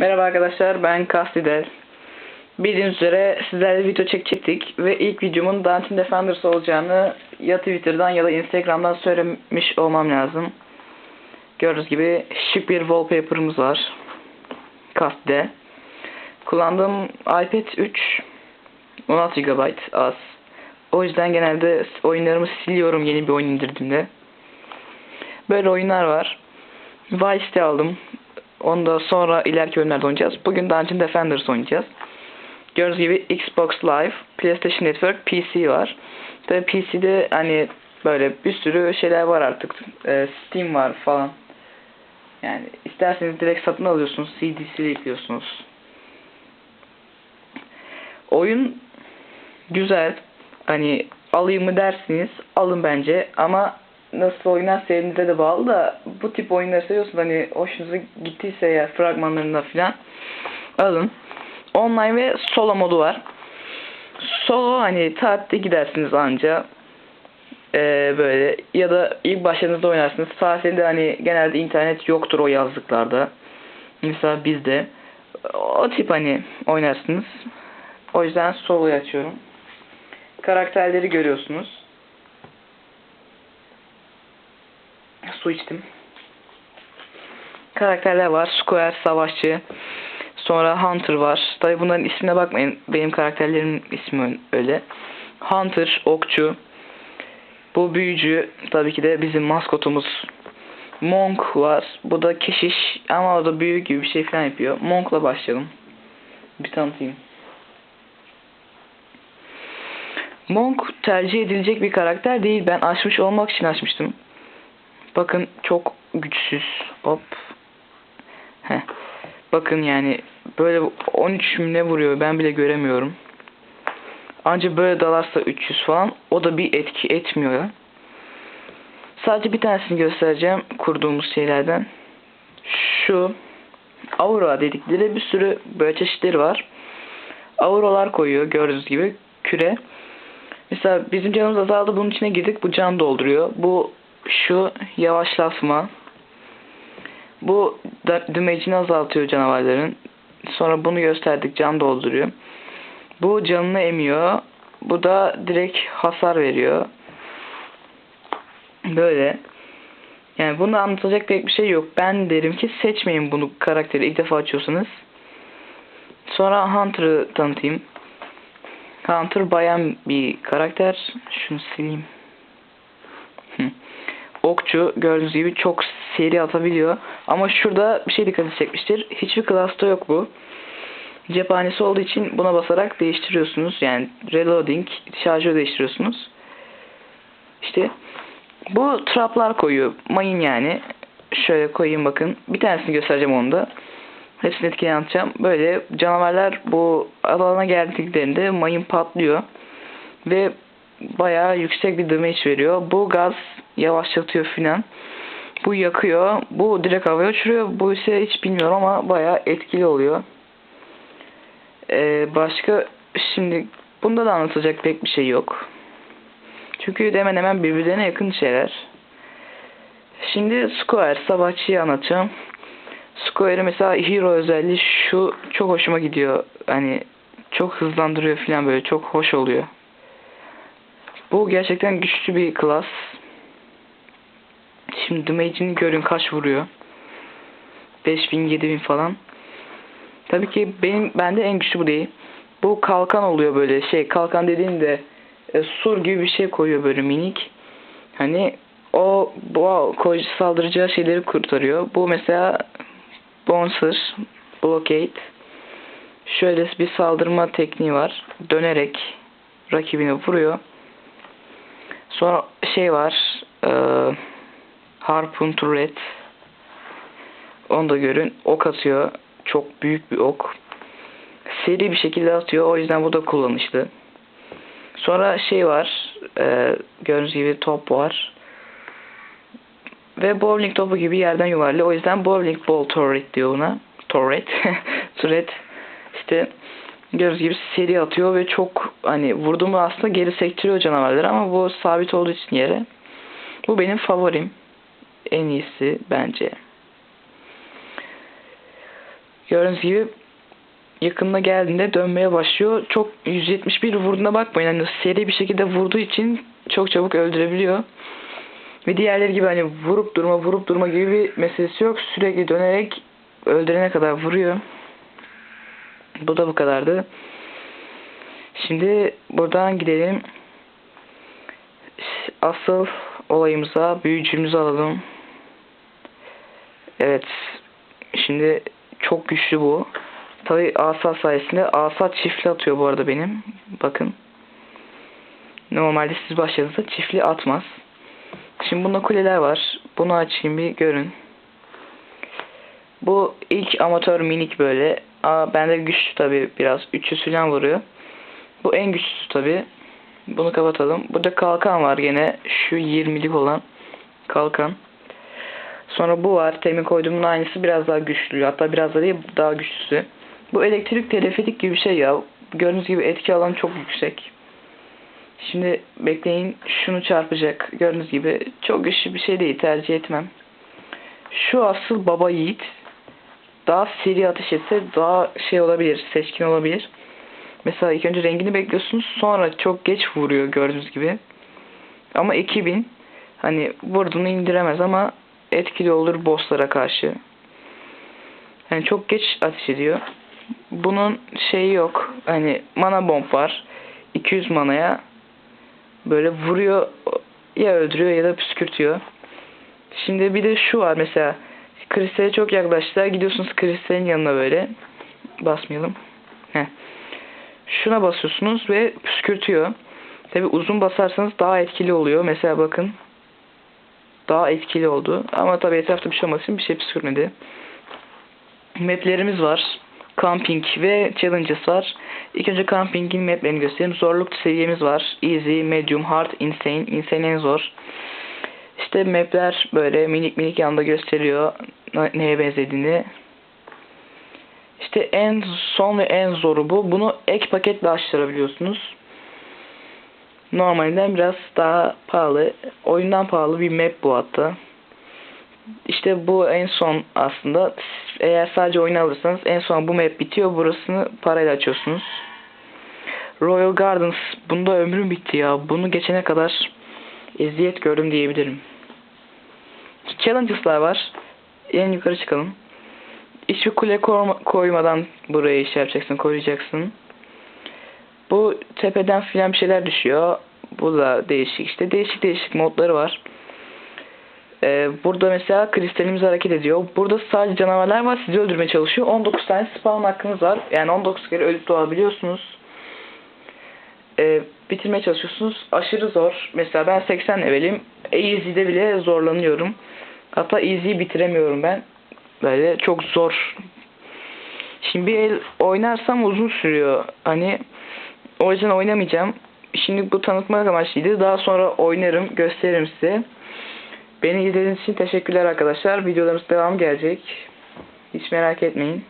Merhaba arkadaşlar ben Kastidel. Bildiğiniz üzere sizlerle video çekecektik ve ilk videomun Daunting Defenders olacağını ya Twitter'dan ya da Instagram'dan söylemiş olmam lazım. Gördüğünüz gibi şık bir wallpaper'ımız var. Kastide. Kullandığım iPad 3 16 GB az. O yüzden genelde oyunlarımı siliyorum yeni bir oyun indirdiğimde. Böyle oyunlar var. Vice'de aldım. Onu da sonra ileriki oyunlarda oynayacağız. Bugün Dungeon Defenders oynayacağız. Gördüğünüz gibi Xbox Live, PlayStation Network, PC var. Tabii PC'de hani böyle bir sürü şeyler var artık. Ee, Steam var falan. Yani isterseniz direkt satın alıyorsunuz. CD'si yüklüyorsunuz. Oyun güzel. Hani alayım mı dersiniz alın bence ama nasıl oynar sevdiğinize de bağlı da bu tip oyunları seviyorsunuz hani hoşunuza gittiyse ya fragmanlarında filan alın. Online ve solo modu var. Solo hani tatilde gidersiniz anca ee, böyle ya da ilk başladığınızda oynarsınız. Tatilde hani genelde internet yoktur o yazlıklarda. Mesela bizde o tip hani oynarsınız. O yüzden solo'yu açıyorum. Karakterleri görüyorsunuz. Su içtim. Karakterler var. Square, Savaşçı. Sonra Hunter var. Tabi bunların ismine bakmayın. Benim karakterlerimin ismi öyle. Hunter, Okçu. Bu büyücü. Tabii ki de bizim maskotumuz. Monk var. Bu da keşiş ama o da büyü gibi bir şey falan yapıyor. Monk'la başlayalım. Bir tanıtayım. Monk tercih edilecek bir karakter değil. Ben açmış olmak için açmıştım. Bakın çok güçsüz. Hop. Heh. Bakın yani böyle 13 ne vuruyor ben bile göremiyorum. Ancak böyle dalarsa 300 falan o da bir etki etmiyor. Sadece bir tanesini göstereceğim kurduğumuz şeylerden. Şu aura dedikleri bir sürü böyle çeşitleri var. Auralar koyuyor gördüğünüz gibi küre. Mesela bizim canımız azaldı bunun içine girdik bu can dolduruyor. Bu şu yavaşlatma. Bu damage'ini azaltıyor canavarların. Sonra bunu gösterdik can dolduruyor. Bu canını emiyor. Bu da direkt hasar veriyor. Böyle. Yani bunu anlatacak pek bir şey yok. Ben derim ki seçmeyin bunu karakteri ilk defa açıyorsanız. Sonra Hunter'ı tanıtayım. Hunter bayan bir karakter. Şunu sileyim. Okçu gördüğünüz gibi çok seri atabiliyor. Ama şurada bir şey dikkati çekmiştir. Hiçbir klasta yok bu. Cephanesi olduğu için buna basarak değiştiriyorsunuz. Yani reloading, şarjör değiştiriyorsunuz. İşte bu traplar koyuyor. Mayın yani. Şöyle koyayım bakın. Bir tanesini göstereceğim onu da. Hepsini etkili anlatacağım. Böyle canavarlar bu alana geldiklerinde mayın patlıyor. Ve bayağı yüksek bir damage veriyor. Bu gaz yavaşlatıyor filan. Bu yakıyor. Bu direkt havaya uçuruyor. Bu ise hiç bilmiyorum ama bayağı etkili oluyor. Ee, başka şimdi bunda da anlatacak pek bir şey yok. Çünkü hemen hemen birbirlerine yakın şeyler. Şimdi Square savaşçıyı anlatacağım. Square mesela hero özelliği şu çok hoşuma gidiyor. Hani çok hızlandırıyor falan böyle çok hoş oluyor. Bu gerçekten güçlü bir klas. Şimdi damage'ini görün kaç vuruyor. 5000 7000 falan. Tabii ki benim bende en güçlü bu değil. Bu kalkan oluyor böyle şey kalkan dediğimde e, sur gibi bir şey koyuyor böyle minik. Hani o bu koyucu saldıracağı şeyleri kurtarıyor. Bu mesela Bouncer, Blockade. Şöyle bir saldırma tekniği var. Dönerek rakibini vuruyor. Sonra şey var. E, Harpoon Turret. Onu da görün. Ok atıyor. Çok büyük bir ok. Seri bir şekilde atıyor. O yüzden bu da kullanışlı. Sonra şey var. E, gördüğünüz gibi top var. Ve bowling topu gibi yerden yuvarlıyor. O yüzden bowling ball turret diyor ona. Turret. turret. İşte gördüğünüz gibi seri atıyor ve çok hani vurduğumu aslında geri sektiriyor canavarları ama bu sabit olduğu için yere. Bu benim favorim. En iyisi bence. Gördüğünüz gibi yakınına geldiğinde dönmeye başlıyor. Çok 171 vurduğuna bakmayın. Hani seri bir şekilde vurduğu için çok çabuk öldürebiliyor. Ve diğerleri gibi hani vurup durma vurup durma gibi bir meselesi yok. Sürekli dönerek öldürene kadar vuruyor. Bu da bu kadardı. Şimdi buradan gidelim. Asıl olayımıza, büyücümüzü alalım. Evet. Şimdi çok güçlü bu. Tabi asa sayesinde asa çiftli atıyor bu arada benim. Bakın. Normalde siz başladığınızda çiftli atmaz. Şimdi bunda kuleler var. Bunu açayım bir görün. Bu ilk amatör minik böyle. Aa, bende güçlü tabi biraz. 300 falan vuruyor. Bu en güçlüsü tabi. Bunu kapatalım. Burada kalkan var gene. Şu 20'lik olan kalkan. Sonra bu var. Temin koyduğumun aynısı biraz daha güçlü. Hatta biraz da değil daha güçlüsü. Bu elektrik teleferik gibi bir şey ya. Gördüğünüz gibi etki alanı çok yüksek. Şimdi bekleyin şunu çarpacak. Gördüğünüz gibi çok güçlü bir şey değil. Tercih etmem. Şu asıl baba yiğit. Daha seri ateş etse daha şey olabilir. Seçkin olabilir. Mesela ilk önce rengini bekliyorsunuz. Sonra çok geç vuruyor gördüğünüz gibi. Ama 2000 hani vurduğunu indiremez ama etkili olur bosslara karşı. Yani çok geç ateş ediyor. Bunun şeyi yok. Hani mana bomb var. 200 manaya böyle vuruyor ya öldürüyor ya da püskürtüyor. Şimdi bir de şu var mesela kristale çok yaklaştılar. Gidiyorsunuz kristalin yanına böyle. Basmayalım. Heh. Şuna basıyorsunuz ve püskürtüyor. Tabi uzun basarsanız daha etkili oluyor. Mesela bakın. Daha etkili oldu. Ama tabi etrafta bir şey olmasın bir şey püskürtmedi. Maplerimiz var. Camping ve Challenges var. İlk önce Camping'in maplerini göstereyim. Zorluk seviyemiz var. Easy, Medium, Hard, Insane. Insane en zor. İşte mapler böyle minik minik yanında gösteriyor neye benzediğini. İşte en son ve en zoru bu. Bunu ek paketle açtırabiliyorsunuz. Normalinden biraz daha pahalı. Oyundan pahalı bir map bu hatta. İşte bu en son aslında. Eğer sadece oyunu alırsanız en son bu map bitiyor. Burasını parayla açıyorsunuz. Royal Gardens. Bunda ömrüm bitti ya. Bunu geçene kadar eziyet gördüm diyebilirim. Challenges'lar var. En yukarı çıkalım. Hiçbir kule koymadan buraya iş yapacaksın, koruyacaksın. Bu tepeden filan bir şeyler düşüyor. Bu da değişik işte. Değişik değişik modları var. Ee, burada mesela kristalimiz hareket ediyor. Burada sadece canavarlar var. Sizi öldürmeye çalışıyor. 19 tane spawn hakkınız var. Yani 19 kere ölüp doğabiliyorsunuz. Ee, bitirmeye çalışıyorsunuz. Aşırı zor. Mesela ben 80 levelim. Easy'de bile zorlanıyorum. Hatta easy'yi bitiremiyorum ben. Böyle çok zor. Şimdi bir el oynarsam uzun sürüyor. Hani o yüzden oynamayacağım. Şimdi bu tanıtmak amaçlıydı. Daha sonra oynarım, gösteririm size. Beni izlediğiniz için teşekkürler arkadaşlar. Videolarımız devam gelecek. Hiç merak etmeyin.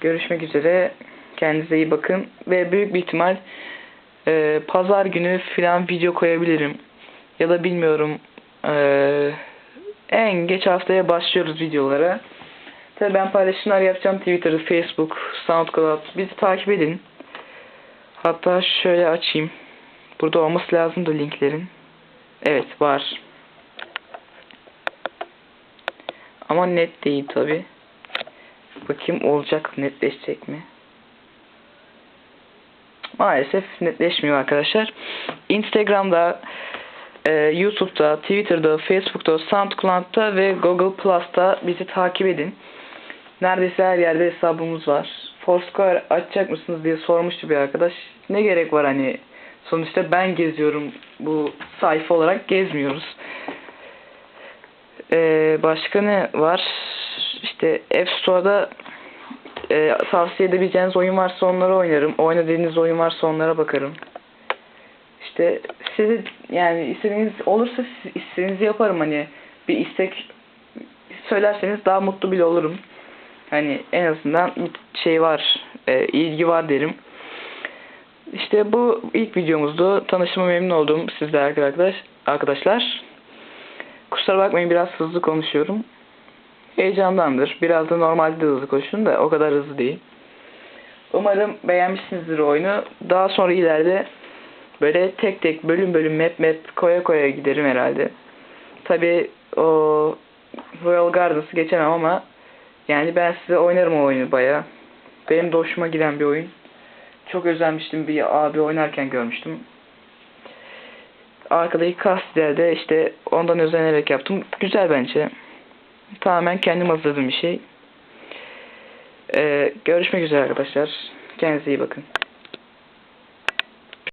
Görüşmek üzere. Kendinize iyi bakın. Ve büyük bir ihtimal e, pazar günü filan video koyabilirim. Ya da bilmiyorum. Eee en geç haftaya başlıyoruz videolara. Tabi ben paylaşımlar yapacağım Twitter, Facebook, SoundCloud. Bizi takip edin. Hatta şöyle açayım. Burada olması lazım da linklerin. Evet var. Ama net değil tabi. Bakayım olacak netleşecek mi? Maalesef netleşmiyor arkadaşlar. Instagram'da e, YouTube'da, Twitter'da, Facebook'ta, SoundCloud'da ve Google Plus'ta bizi takip edin. Neredeyse her yerde hesabımız var. Foursquare açacak mısınız diye sormuştu bir arkadaş. Ne gerek var hani sonuçta ben geziyorum bu sayfa olarak gezmiyoruz. Ee, başka ne var? İşte App Store'da e, tavsiye edebileceğiniz oyun varsa onları oynarım. Oynadığınız oyun varsa onlara bakarım. İşte sizi yani istediğiniz olursa istediğinizi yaparım hani bir istek söylerseniz daha mutlu bile olurum. Hani en azından bir şey var, e, ilgi var derim. İşte bu ilk videomuzdu. Tanışıma memnun oldum sizler arkadaş, arkadaşlar. Kusura bakmayın biraz hızlı konuşuyorum. heyecandandır. Biraz da normalde de hızlı koşun da o kadar hızlı değil. Umarım beğenmişsinizdir oyunu. Daha sonra ileride böyle tek tek bölüm bölüm map map koya koya giderim herhalde. Tabi o Royal Gardens'ı geçemem ama yani ben size oynarım o oyunu baya. Benim de hoşuma giden bir oyun. Çok özenmiştim bir abi oynarken görmüştüm. Arkadaki kastlerde işte ondan özenerek yaptım. Güzel bence. Tamamen kendim hazırladığım bir şey. Ee, görüşmek üzere arkadaşlar. Kendinize iyi bakın.